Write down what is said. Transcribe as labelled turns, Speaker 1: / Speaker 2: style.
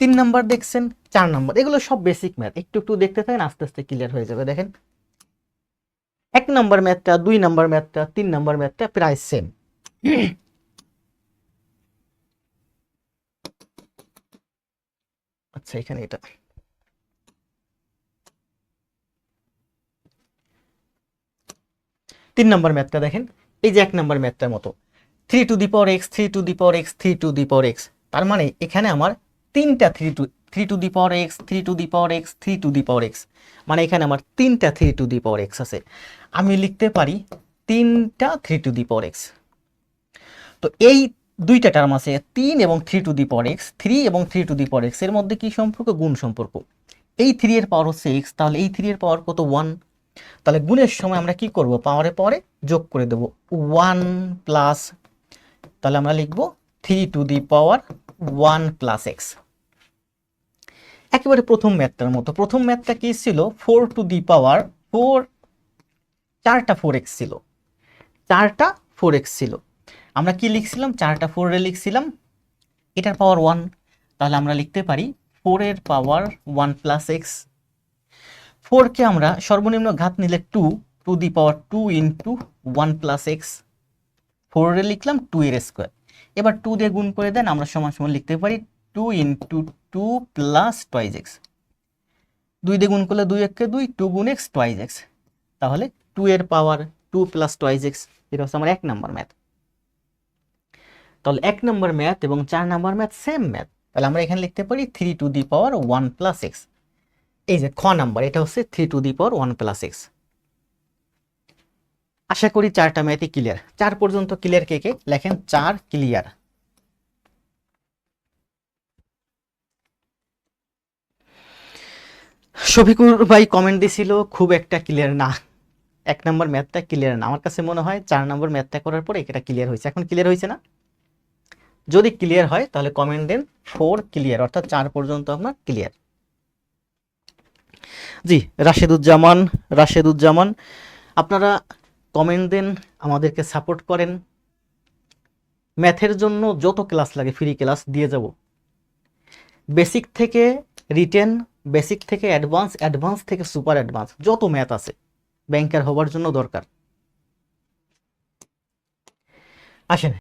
Speaker 1: তিন নাম্বার দেখছেন, চার নাম্বার। এগুলো সব বেসিক ম্যাথ একটু একটু দেখতে থাকেন, আস্তে আস্তে ক্লিয়ার হয়ে যাবে, দেখেন। এক নাম্বার ম্যাথটা দুই নাম্বার ম্যাথটা তিন নাম্বার ম্যাথটা প্রায় সেম আচ্ছা এখানে এটা। তিন নম্বর ম্যাথটা দেখেন, এই যে এক নম্বর ম্যাথটার মতো। Three to the power x three to the power x three to the power x তার মানে এখানে আমার তিনটা three to three to the power x three to the power x three to the power x মানে এখানে আমার তিনটা three to the power x আছে। আমি লিখতে পারি তিনটা three to the power x তো এই দুইটা টার্ম আছে, তিন এবং three to the power x three এবং থ্রি টু দি পাওয়ার এক্সের মধ্যে কি সম্পর্ক? গুণ সম্পর্ক। এই থ্রি এর পাওয়ার হচ্ছে এক্স তাহলে এই থ্রি এর পাওয়ার কত? ওয়ান তাহলে গুণের সময় আমরা কি করব? পাওয়ারে পরে যোগ করে দেব। ওয়ান প্লাস তাহলে আমরা লিখব three to the power one plus x. একেবারে প্রথম ম্যাথটার মতো। প্রথম ম্যাথটা কি ছিল? Four to the power four, চারটা ফোর এক্স ছিল। চারটা ফোর এক্স ছিল। আমরা কি লিখছিলাম? চারটা ফোরে লিখছিলাম। এটার পাওয়ার ওয়ান। তাহলে আমরা লিখতে পারি ফোরের পাওয়ার ওয়ান প্লাস এক্স। ফোরকে আমরা সর্বনিম্ন ঘাত নিলে two to the power two into one plus x. ফোরে লিখলাম টু এর স্কোয়ার। এবার টু দিয়ে গুণ করে দেন, আমরা সমান সমান লিখতে পারি two into two plus twice x দুই দিয়ে গুণ করলে দুই এককে দুই টু গুণ এক্স টয়েজ এক্স তাহলে টু এর power two plus twice x এটা হচ্ছে আমার এক নম্বর ম্যাথ তাহলে এক নম্বর ম্যাথ এবং চার নম্বর ম্যাথ সেম ম্যাথ তাহলে আমরা এখানে লিখতে পারি three to the power one plus x এই যে খ নাম্বার এটা হচ্ছে three to the power one plus x আশা করি চারটা ম্যাথই ক্লিয়ার চার পর্যন্ত ক্লিয়ার কে কে? লেখেন চার ক্লিয়ার শফিকুর ভাই কমেন্ট দিছিল, খুব একটা ক্লিয়ার না। এক নম্বর ম্যাথটা ক্লিয়ার না। আমার কাছে মনে হয় চার নম্বর ম্যাথটা করার পরে এটা ক্লিয়ার হয়েছে। এখন ক্লিয়ার হয়েছে না? যদি ক্লিয়ার হয়, তাহলে কমেন্ট দেন ফোর ক্লিয়ার অর্থাৎ চার পর্যন্ত আপনার ক্লিয়ার জি, রাশেদুজ্জামান রাশেদুজ্জামান, আপনারা কমেন্ট দেন, আমাদেরকে সাপোর্ট করেন। ম্যাথের জন্য যত ক্লাস লাগে ফ্রি ক্লাস দিয়ে যাব। বেসিক থেকে রিটেন বেসিক থেকে অ্যাডভান্স অ্যাডভান্স থেকে সুপার অ্যাডভান্স যত ম্যাথ আছে ব্যাংকার হবার জন্য দরকার। আসেন।